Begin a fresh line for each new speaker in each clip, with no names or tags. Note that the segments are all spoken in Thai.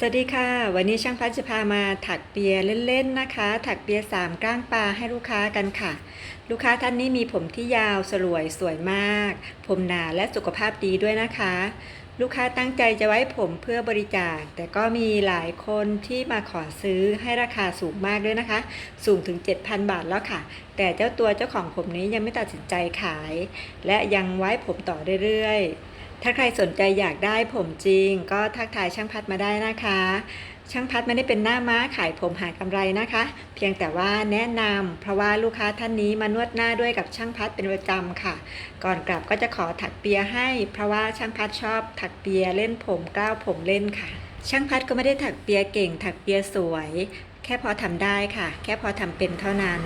สวัสดีค่ะ วันนี้ช่างพัดจะพามาถักเปียเล่นๆนะคะ ถักเปียสามก้างปลาให้ลูกค้ากันค่ะ ลูกค้าท่านนี้มีผมที่ยาวสลวยสวยมาก ผมหนาและสุขภาพดีด้วยนะคะ ลูกค้าตั้งใจจะไว้ผมเพื่อบริจาค แต่ก็มีหลายคนที่มาขอซื้อให้ราคาสูงมากด้วยนะคะ สูงถึง 7,000 บาทแล้วค่ะ แต่เจ้าตัวเจ้าของผมนี้ยังไม่ตัดสินใจขาย และยังไว้ผมต่อเรื่อยๆ ถ้าใครสนใจอยากได้ผมจริง ก็ทักทายช่างพัดมาได้นะคะ ช่างพัดไม่ได้เป็นหน้าม้าขายผมหากำไรนะคะ เพียงแต่ว่าแนะนำเพราะว่าลูกค้าท่านนี้มานวดหน้าด้วยกับช่างพัดเป็นประจำค่ะ ก่อนกลับก็จะขอถักเปียให้ เพราะว่าช่างพัดชอบถักเปียเล่นผมกล้าวผมเล่นค่ะ ช่างพัดก็ไม่ได้ถักเปียเก่ง ถักเปียสวยแค่พอทำได้ค่ะ แค่พอทำเป็นเท่านั้น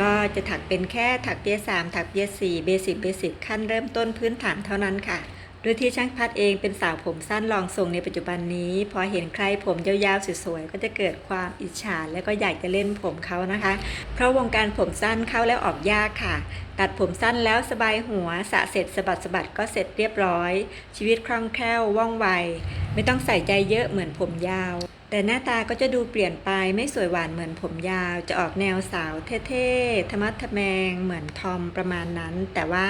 ก็จะถักเป็นแค่ถักเปียสามถักเปียสี่เบสิกเบสิกขั้นเริ่มต้นพื้นฐานเท่านั้นค่ะ โดยที่ช่างพัดเองเป็นสาวผมสั้นลองทรงในปัจจุบันนี้ พอเห็นใครผมยาวๆสวยๆก็จะเกิดความอิจฉาและก็อยากจะเล่นผมเขานะคะ เพราะวงการผมสั้นเข้าแล้วออกยากค่ะ ตัดผมสั้นแล้วสบายหัวสะเสร็จสะบัดสะบัดก็เสร็จเรียบร้อย ชีวิตคล่องแคล่วว่องไว ไม่ต้องใส่ใจเยอะเหมือนผมยาว แต่หน้าตาก็จะดูเปลี่ยนไปไม่สวยหวานเหมือนผมยาว จะออกแนวสาวเท่ๆธรรมะทะแมงเหมือนทอมประมาณนั้น แต่ว่า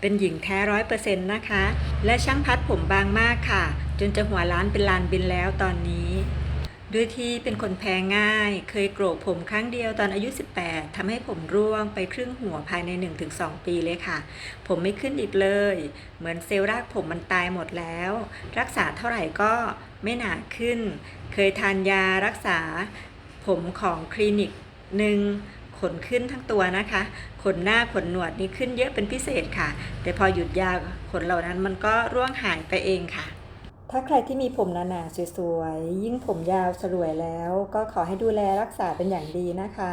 เป็นหญิงแท้ร้อยเปอร์เซ็นต์นะคะ และช่างพัดผมบางมากค่ะ จนจะหัวล้านเป็นลานบินแล้วตอนนี้ด้วยที่เป็นคนแพ้ง่าย เคยโกรกผมครั้งเดียวตอนอายุ 18ทำให้ผมร่วงไปครึ่งหัวภายใน 1-2 ปีเลยค่ะ ผมไม่ขึ้นอีกเลย เหมือนเซลล์รากผมมันตายหมดแล้ว รักษาเท่าไหร่ก็ไม่หนาขึ้น เคยทานยารักษา ผมของคลินิกหนึ่งขนขึ้นทั้งตัวนะคะ ขนหน้าขนหนวดนี่ขึ้นเยอะเป็นพิเศษค่ะ แต่พอหยุดยาขนเหล่านั้นมันก็ร่วงหายไปเองค่ะ ถ้าใครที่มีผมหนาๆสวยๆ ยิ่งผมยาวสลวยแล้ว ก็ขอให้ดูแลรักษาเป็นอย่างดีนะคะ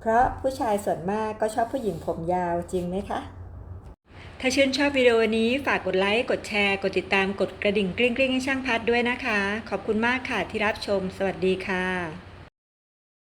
เพราะผู้ชายส่วนมากก็ชอบผู้หญิงผมยาวจริงไหมคะ ถ้าชื่นชอบวิดีโอนี้ฝากกดไลค์ กดแชร์ กดติดตาม กดกระดิ่งกริ๊งกริ้งให้ช่างพัดด้วยนะคะ ขอบคุณมากค่ะที่รับชม สวัสดีค่ะ